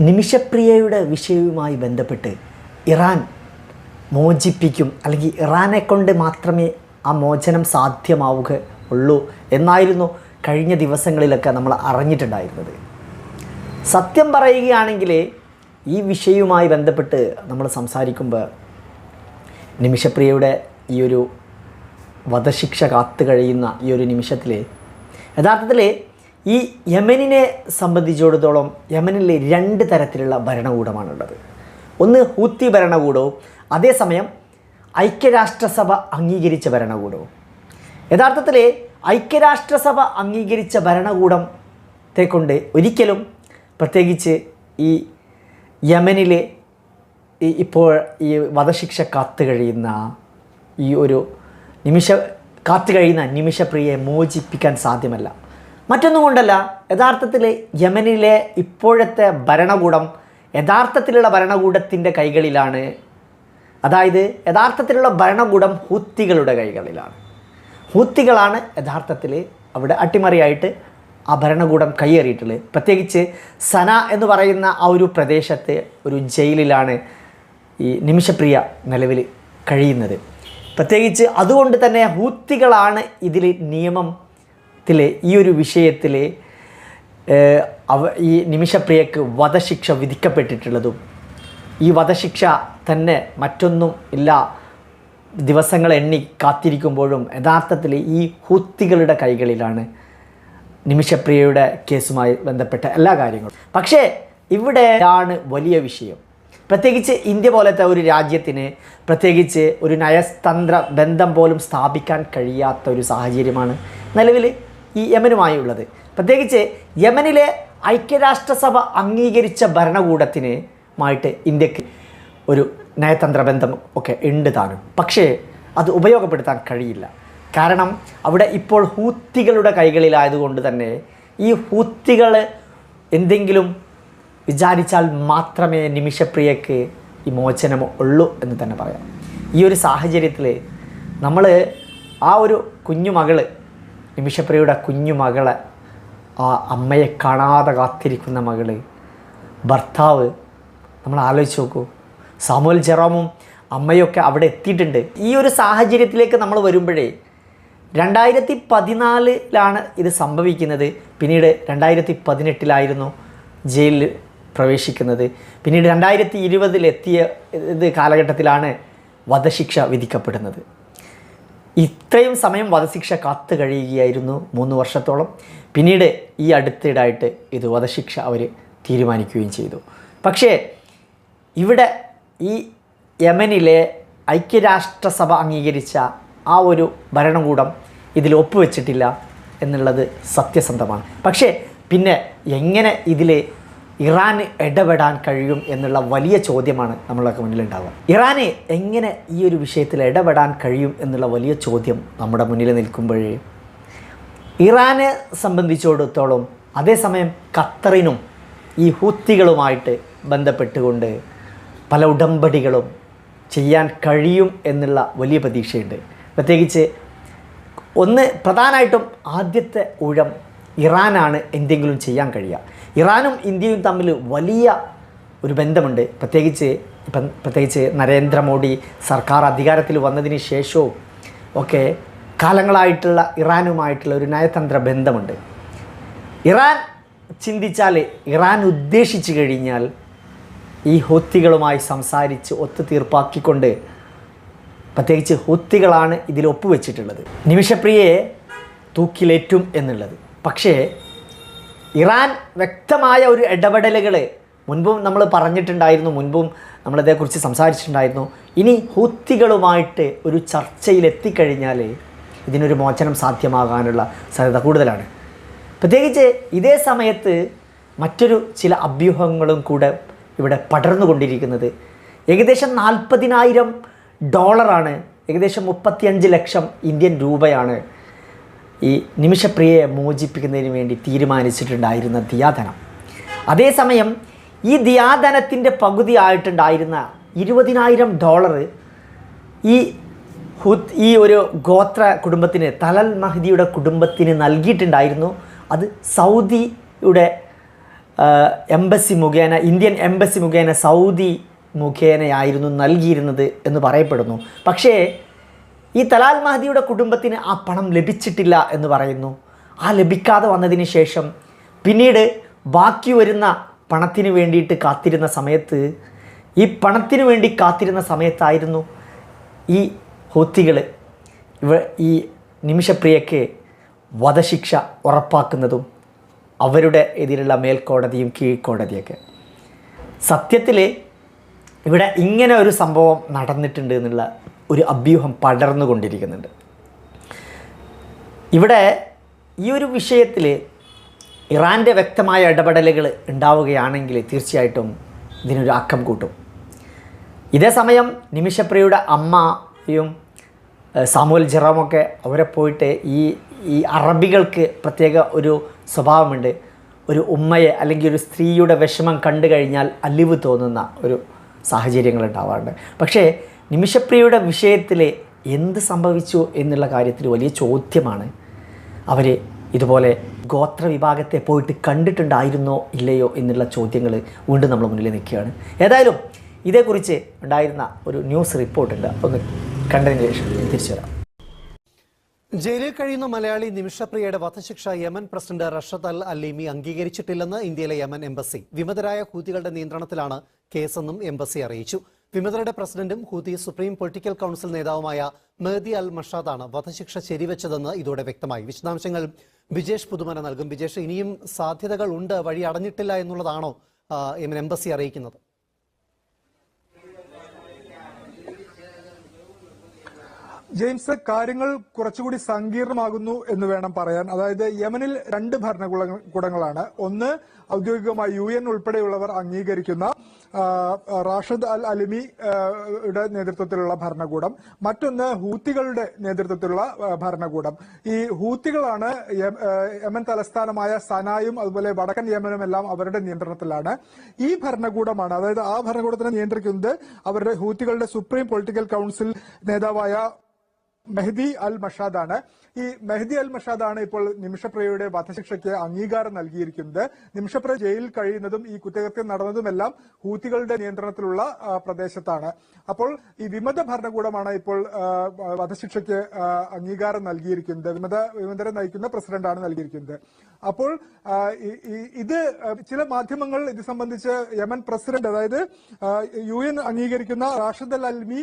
നിമിഷപ്രിയയുടെ വിഷയവുമായി ബന്ധപ്പെട്ട് ഇറാൻ മോചിപ്പിക്കും അല്ലെങ്കിൽ ഇറാനെ കൊണ്ട് മാത്രമേ ആ മോചനം സാധ്യമാവുക ഉള്ളൂ എന്നായിരുന്നു കഴിഞ്ഞ ദിവസങ്ങളിലൊക്കെ നമ്മൾ അറിഞ്ഞിട്ടുണ്ടായിരുന്നത്. സത്യം പറയുകയാണെങ്കിൽ ഈ വിഷയവുമായി ബന്ധപ്പെട്ട് നമ്മൾ സംസാരിക്കുമ്പോൾ നിമിഷപ്രിയയുടെ ഈ ഒരു വധശിക്ഷ കാത്തു കഴിയുന്ന ഈ ഒരു നിമിഷത്തിൽ യഥാർത്ഥത്തിൽ ഈ യമനിനെ സംബന്ധിച്ചിടത്തോളം യമനിൽ രണ്ട് തരത്തിലുള്ള ഭരണകൂടമാണുള്ളത്. ഒന്ന് ഹൂത്തി ഭരണകൂടവും അതേസമയം ഐക്യരാഷ്ട്രസഭ അംഗീകരിച്ച ഭരണകൂടവും. യഥാർത്ഥത്തിൽ ഐക്യരാഷ്ട്രസഭ അംഗീകരിച്ച ഭരണകൂടത്തെ കൊണ്ട് ഒരിക്കലും പ്രത്യേകിച്ച് ഈ യമനിലെ ഇപ്പോൾ ഈ വധശിക്ഷ കാത്തു കഴിയുന്ന ഈ ഒരു നിമിഷ കാത്തു കഴിയുന്ന നിമിഷപ്രിയയെ മോചിപ്പിക്കാൻ സാധ്യമല്ല. മറ്റൊന്നും കൊണ്ടല്ല യഥാർത്ഥത്തിൽ യമനിലെ ഇപ്പോഴത്തെ ഭരണകൂടം യഥാർത്ഥത്തിലുള്ള ഭരണകൂടത്തിന്റെ കൈകളിലാണ്. അതായത് യഥാർത്ഥത്തിലുള്ള ഭരണകൂടം ഹൂത്തികളുടെ കൈകളിലാണ്. ഹൂത്തികളാണ് യഥാർത്ഥത്തിൽ അവിടെ അട്ടിമറിയായിട്ട് ആ ഭരണകൂടം കൈയേറിയിട്ടുള്ളത് പ്രത്യേകിച്ച് സന എന്ന് പറയുന്ന ആ ഒരു പ്രദേശത്തെ ഒരു ജയിലിലാണ് ഈ നിമിഷപ്രിയ നിലവിൽ കഴിയുന്നത്. പ്രത്യേകിച്ച് അതുകൊണ്ട് തന്നെ ഹൂത്തികളാണ് ഇതിൽ നിയമത്തിൽ ഈ ഒരു വിഷയത്തിൽ അവ ഈ നിമിഷപ്രിയക്ക് വധശിക്ഷ വിധിക്കപ്പെട്ടിട്ടുള്ളതും ഈ വധശിക്ഷ തന്നെ മറ്റൊന്നും ഇല്ല ദിവസങ്ങൾ എണ്ണി കാത്തിരിക്കുമ്പോഴും യഥാർത്ഥത്തിൽ ഈ ഹൂത്തികളുടെ കൈകളിലാണ് നിമിഷപ്രിയയുടെ കേസുമായി ബന്ധപ്പെട്ട എല്ലാ കാര്യങ്ങളും. പക്ഷേ ഇവിടെയാണ് വലിയ വിഷയം. പ്രത്യേകിച്ച് ഇന്ത്യ പോലത്തെ ഒരു രാജ്യത്തിന് പ്രത്യേകിച്ച് ഒരു നയതന്ത്ര ബന്ധം പോലും സ്ഥാപിക്കാൻ കഴിയാത്ത ഒരു സാഹചര്യമാണ് നിലവിൽ ഈ യമനുമായുള്ളത്. പ്രത്യേകിച്ച് യമനിലെ ഐക്യരാഷ്ട്രസഭ അംഗീകരിച്ച ഭരണകൂടത്തിന് മായിട്ട് ഇന്ത്യയ്ക്ക് ഒരു നയതന്ത്ര ബന്ധം ഒക്കെ ഉണ്ട് താനും. പക്ഷേ അത് ഉപയോഗപ്പെടുത്താൻ കഴിയില്ല. കാരണം അവിടെ ഇപ്പോൾ ഹൂത്തികളുടെ കൈകളിലായതുകൊണ്ട് തന്നെ ഈ ഹൂത്തികൾ എന്തെങ്കിലും വിചാരിച്ചാൽ മാത്രമേ നിമിഷപ്രിയക്ക് ഈ മോചനം ഉള്ളൂ എന്ന് തന്നെ പറയാം. ഈ ഒരു സാഹചര്യത്തിൽ നമ്മൾ ആ ഒരു കുഞ്ഞു മകൾ നിമിഷപ്രിയയുടെ കുഞ്ഞു മകളെ ആ അമ്മയെ കാണാതെ കാത്തിരിക്കുന്ന മകൾ ഭർത്താവ് നമ്മൾ ആലോചിച്ച് നോക്കൂ. സാമൂൽ ജെറോമും അമ്മയൊക്കെ അവിടെ എത്തിയിട്ടുണ്ട്. ഈ ഒരു സാഹചര്യത്തിലേക്ക് നമ്മൾ വരുമ്പോഴേ രണ്ടായിരത്തി പതിനാലിലാണ് ഇത് സംഭവിക്കുന്നത്. പിന്നീട് രണ്ടായിരത്തി പതിനെട്ടിലായിരുന്നു ജയിലിൽ പ്രവേശിക്കുന്നത്. പിന്നീട് രണ്ടായിരത്തി ഇരുപതിലെത്തിയ ഇത് കാലഘട്ടത്തിലാണ് വധശിക്ഷ വിധിക്കപ്പെടുന്നത്. ഇത്രയും സമയം വധശിക്ഷ കാത്തു കഴിയുകയായിരുന്നു മൂന്ന് വർഷത്തോളം. പിന്നീട് ഈ അടുത്തിടായിട്ട് ഇത് വധശിക്ഷ അവർ തീരുമാനിക്കുകയും ചെയ്തു. പക്ഷേ ഇവിടെ ഈ യമനിലെ ഐക്യരാഷ്ട്രസഭ അംഗീകരിച്ച ആ ഒരു ഭരണകൂടം ഇതിൽ ഒപ്പുവെച്ചിട്ടില്ല എന്നുള്ളത് സത്യസന്ധമാണ്. പക്ഷേ പിന്നെ എങ്ങനെ ഇതിൽ ഇറാൻ ഇടപെടാൻ കഴിയും എന്നുള്ള വലിയ ചോദ്യമാണ് നമ്മളൊക്കെ മുന്നിലുണ്ടാവുക. ഇറാന് എങ്ങനെ ഈ ഒരു വിഷയത്തിൽ ഇടപെടാൻ കഴിയും എന്നുള്ള വലിയ ചോദ്യം നമ്മുടെ മുന്നിൽ നിൽക്കുമ്പോഴേ ഇറാനെ സംബന്ധിച്ചിടത്തോളം അതേസമയം ഖത്തറിനും ഈ ഹൂത്തികളുമായിട്ട് ബന്ധപ്പെട്ടുകൊണ്ട് പല ഉടമ്പടികളും ചെയ്യാൻ കഴിയും എന്നുള്ള വലിയ പ്രതീക്ഷയുണ്ട്. പ്രത്യേകിച്ച് ഒന്ന് പ്രധാനമായിട്ടും ആദ്യത്തെ ഊഴം ഇറാനാണ് എന്തെങ്കിലും ചെയ്യാൻ കഴിയുക. ഇറാനും ഇന്ത്യയും തമ്മിൽ വലിയ ഒരു ബന്ധമുണ്ട്. പ്രത്യേകിച്ച് പ്രത്യേകിച്ച് നരേന്ദ്രമോദി സർക്കാർ അധികാരത്തിൽ വന്നതിന് ശേഷവും ഒക്കെ കാലങ്ങളായിട്ടുള്ള ഇറാനുമായിട്ടുള്ള ഒരു നയതന്ത്ര ബന്ധമുണ്ട്. ഇറാൻ ചിന്തിച്ചാൽ ഇറാൻ ഉദ്ദേശിച്ചു കഴിഞ്ഞാൽ ഈ ഹൂത്തികളുമായി സംസാരിച്ച് ഒത്തുതീർപ്പാക്കിക്കൊണ്ട് പ്രത്യേകിച്ച് ഹൂത്തികളാണ് ഇതിൽ ഒപ്പുവെച്ചിട്ടുള്ളത്. നിമിഷപ്രിയയെ തൂക്കിലേറ്റും എന്നുള്ളത്. പക്ഷേ ഇറാൻ വ്യക്തമായ ഒരു ഇടപെടലുകൾ മുൻപും നമ്മൾ പറഞ്ഞിട്ടുണ്ടായിരുന്നു മുൻപും നമ്മളിതേക്കുറിച്ച് സംസാരിച്ചിട്ടുണ്ടായിരുന്നു. ഇനി ഹൂത്തികളുമായിട്ട് ഒരു ചർച്ചയിൽ എത്തിക്കഴിഞ്ഞാൽ ഇതിനൊരു മോചനം സാധ്യമാകാനുള്ള സാധ്യത കൂടുതലാണ്. പ്രത്യേകിച്ച് ഇതേ സമയത്ത് മറ്റൊരു ചില അഭ്യൂഹങ്ങളും കൂടെ ഇവിടെ പടർന്നുകൊണ്ടിരിക്കുന്നത്. ഏകദേശം നാൽപ്പതിനായിരം ഡോളറാണ് ഏകദേശം മുപ്പത്തിയഞ്ച് ലക്ഷം ഇന്ത്യൻ രൂപയാണ് ഈ നിമിഷപ്രിയയെ മോചിപ്പിക്കുന്നതിന് വേണ്ടി തീരുമാനിച്ചിട്ടുണ്ടായിരുന്ന ദിയാധനം അതേസമയം ഈ ദിയാധനത്തിന്റെ പകുതി ആയിട്ടുണ്ടായിരുന്ന ഇരുപതിനായിരം ഡോളർ ഈ ഹുദ് ഈ ഒരു ഗോത്ര കുടുംബത്തിന് തലൽ മഹദിയുടെ കുടുംബത്തിന് നൽകിയിട്ടുണ്ടായിരുന്നു. അത് സൗദിയുടെ എംബസി മുഖേന ഇന്ത്യൻ എംബസി മുഖേന സൗദി മുഖേനയായിരുന്നു നൽകിയിരുന്നത് എന്ന് പറയപ്പെടുന്നു. പക്ഷേ ഈ തലാൽ മഹദിയുടെ കുടുംബത്തിന് ആ പണം ലഭിച്ചിട്ടില്ല എന്ന് പറയുന്നു. ആ ലഭിക്കാതെ വന്നതിന് ശേഷം പിന്നീട് ബാക്കി വരുന്ന പണത്തിന് വേണ്ടിയിട്ട് കാത്തിരുന്ന സമയത്ത് ഈ പണത്തിന് വേണ്ടി കാത്തിരുന്ന സമയത്തായിരുന്നു ഈ ഹൂത്തികൾ ഇവ ഈ നിമിഷപ്രിയയ്ക്ക് വധശിക്ഷ ഉറപ്പാക്കുന്നതും അവരുടെ എതിരുള്ള മേൽക്കോടതിയും കീഴ്ക്കോടതിയൊക്കെ. സത്യത്തിൽ ഇവിടെ ഇങ്ങനെ ഒരു സംഭവം നടന്നിട്ടുണ്ട് എന്നുള്ള ഒരു അഭ്യൂഹം പടർന്നുകൊണ്ടിരിക്കുന്നുണ്ട്. ഇവിടെ ഈ ഒരു വിഷയത്തിൽ ഇറാന്റെ വ്യക്തമായ ഇടപെടലുകൾ ഉണ്ടാവുകയാണെങ്കിൽ തീർച്ചയായിട്ടും ഇതിനൊരു അക്കം കൂട്ടും. ഇതേ സമയം നിമിഷപ്രിയയുടെ അമ്മയും സാമൂൽ ജെറോമൊക്കെ അവരെ പോയിട്ട് ഈ ഈ അറബികൾക്ക് പ്രത്യേക ഒരു സ്വഭാവമുണ്ട്. ഒരു ഉമ്മയെ അല്ലെങ്കിൽ ഒരു സ്ത്രീയുടെ വിഷമം കണ്ടു കഴിഞ്ഞാൽ അലിവ് തോന്നുന്ന ഒരു സാഹചര്യങ്ങൾ ഉണ്ടാവാറുണ്ട്. പക്ഷേ നിമിഷപ്രിയയുടെ വിഷയത്തിൽ എന്ത് സംഭവിച്ചു എന്നുള്ള കാര്യത്തിൽ വലിയ ചോദ്യമാണ്. അവർ ഇതുപോലെ ഗോത്ര വിഭാഗത്തെ പോയിട്ട് കണ്ടിട്ടുണ്ടായിരുന്നോ ഇല്ലയോ എന്നുള്ള ചോദ്യങ്ങൾ വീണ്ടും നമ്മൾ മുന്നിൽ നിൽക്കുകയാണ്. ഏതായാലും ഇതേക്കുറിച്ച് ഉണ്ടായിരുന്ന ഒരു ന്യൂസ് റിപ്പോർട്ടുണ്ട് ഒന്ന് കണ്ടതിന് ശേഷം തിരിച്ചു വരാം. ജയിലിൽ കഴിയുന്ന മലയാളി നിമിഷപ്രിയയുടെ വധശിക്ഷ യമൻ പ്രസിഡന്റ് റഷദ് അൽ അലീമി അംഗീകരിച്ചിട്ടില്ലെന്ന് ഇന്ത്യയിലെ യമൻ എംബസി. വിമതരായ ഹൂതികളുടെ നിയന്ത്രണത്തിലാണ് കേസെന്നും എംബസി അറിയിച്ചു. വിമതരുടെ പ്രസിഡന്റും ഹൂതി സുപ്രീം പൊളിറ്റിക്കൽ കൌൺസിൽ നേതാവുമായ മെഹദി അൽ മഷാദാണ് വധശിക്ഷ ശരിവെച്ചതെന്ന് ഇതോടെ വ്യക്തമായി. വിശദാംശങ്ങൾ ബിജേഷ് പുതുമന നൽകും. ബിജേഷ് ഇനിയും സാധ്യതകൾ ഉണ്ട് വഴി അടഞ്ഞിട്ടില്ല എന്നുള്ളതാണോ എംബസി അറിയിക്കുന്നത്? ജെയിംസ് കാര്യങ്ങൾ കുറച്ചുകൂടി സങ്കീർണമാകുന്നു എന്ന് വേണം പറയാൻ. അതായത് യമനിൽ രണ്ട് ഭരണകൂടങ്ങളാണ് ഒന്ന് ഔദ്യോഗികമായി യു എൻ ഉൾപ്പെടെയുള്ളവർ അംഗീകരിക്കുന്ന റാഷിദ് അൽ അലിമി യുടെ നേതൃത്വത്തിലുള്ള ഭരണകൂടം. മറ്റൊന്ന് ഹൂത്തികളുടെ നേതൃത്വത്തിലുള്ള ഭരണകൂടം. ഈ ഹൂത്തികളാണ് യമൻ തലസ്ഥാനമായ സനായും അതുപോലെ വടക്കൻ യമനും എല്ലാം അവരുടെ നിയന്ത്രണത്തിലാണ്. ഈ ഭരണകൂടമാണ് അതായത് ആ ഭരണകൂടത്തിനെ നിയന്ത്രിക്കുന്നത് അവരുടെ ഹൂത്തികളുടെ സുപ്രീം പൊളിറ്റിക്കൽ കൗൺസിൽ നേതാവായ മെഹദി അൽ മഷാദാണ്. ഈ മെഹദി അൽ മഷാദാണ് ഇപ്പോൾ നിമിഷപ്രയുടെ വധശിക്ഷയ്ക്ക് അംഗീകാരം നൽകിയിരിക്കുന്നത്. നിമിഷപ്ര ജയിലിൽ കഴിയുന്നതും ഈ കുറ്റകൃത്യം നടന്നതുമെല്ലാം ഹൂത്തികളുടെ നിയന്ത്രണത്തിലുള്ള പ്രദേശത്താണ്. അപ്പോൾ ഈ വിമത ഭരണകൂടമാണ് ഇപ്പോൾ വധശിക്ഷയ്ക്ക് അംഗീകാരം നൽകിയിരിക്കുന്നത്. വിമത വിമതരെ നയിക്കുന്ന പ്രസിഡന്റാണ് നൽകിയിരിക്കുന്നത്. അപ്പോൾ ഇത് ചില മാധ്യമങ്ങൾ ഇത് സംബന്ധിച്ച് യമൻ പ്രസിഡന്റ് അതായത് യു അംഗീകരിക്കുന്ന റാഷിദ് അൽ അൽമി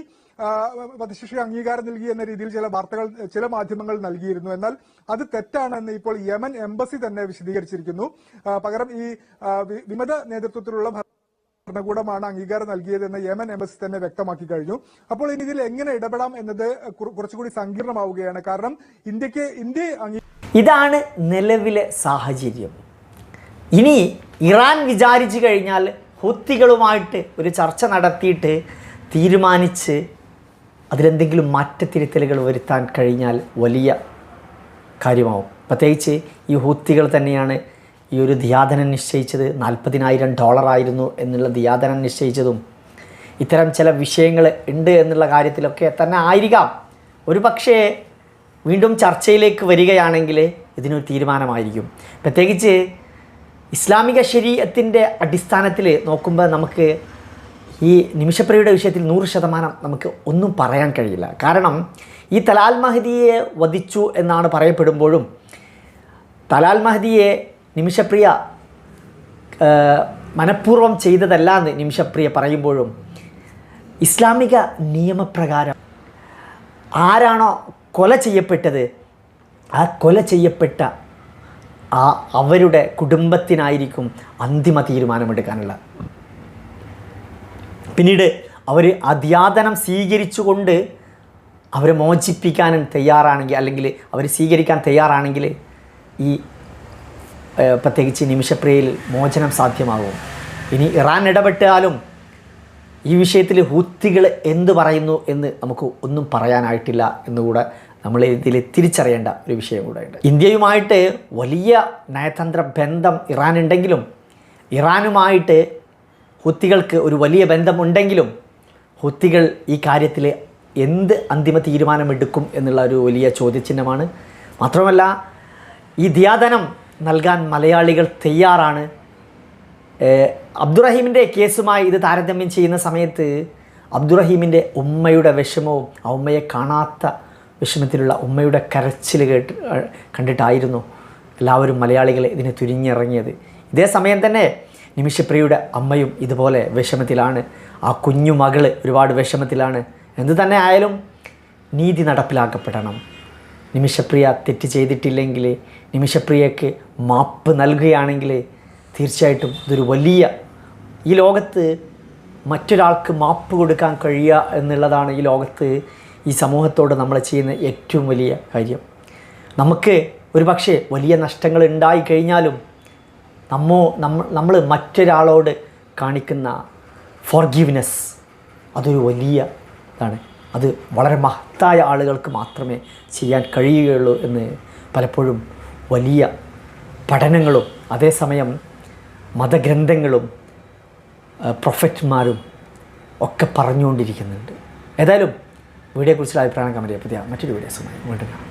വധശിക്ഷ അംഗീകാരം നൽകി എന്ന രീതിയിൽ ചില വാർത്തകൾ ചില മാധ്യമങ്ങൾ നൽകിയിരുന്നു. എന്നാൽ അത് തെറ്റാണെന്ന് ഇപ്പോൾ യമൻ എംബസി തന്നെ വിശദീകരിച്ചിരിക്കുന്നു. പകരം ഈ വിമത നേതൃത്വത്തിലുള്ള ഭരണകൂടമാണ് അംഗീകാരം നൽകിയതെന്ന് യമൻ എംബസി തന്നെ വ്യക്തമാക്കി കഴിഞ്ഞു. അപ്പോൾ ഇനി ഇതിൽ എങ്ങനെ ഇടപെടാം എന്നത് കുറച്ചുകൂടി സങ്കീർണമാവുകയാണ്. കാരണം ഇന്ത്യയ്ക്ക് ഇന്ത്യ ഇതാണ് നിലവിലെ സാഹചര്യം. ഇനി ഇറാൻ വിചാരിച്ചു കഴിഞ്ഞാൽ ഹുത്തികളുമായിട്ട് ഒരു ചർച്ച നടത്തിയിട്ട് തീരുമാനിച്ച് അതിലെന്തെങ്കിലും മാറ്റത്തിരുത്തലുകൾ വരുത്താൻ കഴിഞ്ഞാൽ വലിയ കാര്യമാവും. പ്രത്യേകിച്ച് ഈ ഹൂത്തികൾ തന്നെയാണ് ഈ ഒരു ദിയാദനം നിശ്ചയിച്ചത്. നാൽപ്പതിനായിരം ഡോളറായിരുന്നു എന്നുള്ള ദിയാദനം നിശ്ചയിച്ചതും. ഇത്തരം ചില വിഷയങ്ങൾ ഉണ്ട് എന്നുള്ള കാര്യത്തിലൊക്കെ തന്നെ ആയിരിക്കാം. ഒരു പക്ഷേ വീണ്ടും ചർച്ചയിലേക്ക് വരികയാണെങ്കിൽ ഇതിനൊരു തീരുമാനമായിരിക്കും. പ്രത്യേകിച്ച് ഇസ്ലാമിക ശരീരത്തിന്റെ അടിസ്ഥാനത്തിൽ നോക്കുമ്പോൾ നമുക്ക് ഈ നിമിഷപ്രിയയുടെ വിഷയത്തിൽ നൂറ് ശതമാനം നമുക്ക് ഒന്നും പറയാൻ കഴിയില്ല. കാരണം ഈ തലാൽ മഹദിയെ വധിച്ചു എന്നാണ് പറയപ്പെടുമ്പോഴും തലാൽ മഹദിയെ നിമിഷപ്രിയ മനഃപൂർവം ചെയ്തതല്ല എന്ന് നിമിഷപ്രിയ പറയുമ്പോഴും ഇസ്ലാമിക നിയമപ്രകാരം ആരാണോ കൊല ചെയ്യപ്പെട്ടത് ആ കൊല ചെയ്യപ്പെട്ട ആ അവരുടെ കുടുംബത്തിനായിരിക്കും അന്തിമ തീരുമാനമെടുക്കാനുള്ള പിന്നീട് അവർ അധ്യാതനം സ്വീകരിച്ചുകൊണ്ട് അവരെ മോചിപ്പിക്കാനും തയ്യാറാണെങ്കിൽ അല്ലെങ്കിൽ അവർ സ്വീകരിക്കാൻ തയ്യാറാണെങ്കിൽ ഈ പ്രത്യേകിച്ച് നിമിഷപ്രിയയിൽ മോചനം സാധ്യമാകും. ഇനി ഇറാൻ ഇടപെട്ടാലും ഈ വിഷയത്തിൽ ഹൂത്തികൾ എന്ത് പറയുന്നു എന്ന് നമുക്ക് ഒന്നും പറയാനായിട്ടില്ല എന്നുകൂടെ നമ്മൾ ഇതിൽ തിരിച്ചറിയേണ്ട ഒരു വിഷയം ഉണ്ട്. ഇന്ത്യയുമായിട്ട് വലിയ നയതന്ത്ര ബന്ധം ഇറാൻ ഉണ്ടെങ്കിലും ഇറാനുമായിട്ട് ഹുത്തികൾക്ക് ഒരു വലിയ ബന്ധമുണ്ടെങ്കിലും ഹുത്തികൾ ഈ കാര്യത്തിൽ എന്ത് അന്തിമ തീരുമാനമെടുക്കും എന്നുള്ള ഒരു വലിയ ചോദ്യചിഹ്നമാണ്. മാത്രമല്ല ഈ ധ്യാതനം നൽകാൻ മലയാളികൾ തയ്യാറാണ്. അബ്ദുറഹീമിന്റെ കേസുമായി ഇത് താരതമ്യം ചെയ്യുന്ന സമയത്ത് അബ്ദുറഹീമിന്റെ ഉമ്മയുടെ വിഷമവും ആ ഉമ്മയെ കാണാത്ത വിഷമത്തിലുള്ള ഉമ്മയുടെ കരച്ചിൽ കേട്ട് കണ്ടിട്ടായിരുന്നു എല്ലാവരും മലയാളികൾ ഇതിനെ തുരിഞ്ഞിറങ്ങിയത്. ഇതേ സമയം തന്നെ നിമിഷപ്രിയയുടെ അമ്മയും ഇതുപോലെ വിഷമത്തിലാണ്. ആ കുഞ്ഞു മകൾ ഒരുപാട് വിഷമത്തിലാണ്. എന്ത് തന്നെ ആയാലും നീതി നടപ്പിലാക്കപ്പെടണം. നിമിഷപ്രിയ തെറ്റ് ചെയ്തിട്ടില്ലെങ്കിൽ നിമിഷപ്രിയയ്ക്ക് മാപ്പ് നൽകുകയാണെങ്കിൽ തീർച്ചയായിട്ടും ഇതൊരു വലിയ ഈ ലോകത്ത് മറ്റൊരാൾക്ക് മാപ്പ് കൊടുക്കാൻ കഴിയുക എന്നുള്ളതാണ് ഈ ലോകത്ത് ഈ സമൂഹത്തോട് നമ്മൾ ചെയ്യുന്ന ഏറ്റവും വലിയ കാര്യം. നമുക്ക് ഒരു പക്ഷേ വലിയ നഷ്ടങ്ങൾ ഉണ്ടായി കഴിഞ്ഞാലും നമ്മോ നമ്മ നമ്മൾ മറ്റൊരാളോട് കാണിക്കുന്ന ഫോർഗീവ്നെസ് അതൊരു വലിയ ഇതാണ്. അത് വളരെ മഹത്തായ ആളുകൾക്ക് മാത്രമേ ചെയ്യാൻ കഴിയുകയുള്ളൂ എന്ന് പലപ്പോഴും വലിയ പഠനങ്ങളും അതേസമയം മതഗ്രന്ഥങ്ങളും പ്രൊഫറ്റ്മാരും ഒക്കെ പറഞ്ഞുകൊണ്ടിരിക്കുന്നുണ്ട്. ഏതായാലും വീഡിയോയെക്കുറിച്ചുള്ള അഭിപ്രായം കമന്റ് ചെയ്യാം. പുതിയ മറ്റൊരു വീഡിയോസുമായി വീണ്ടും കാണാം.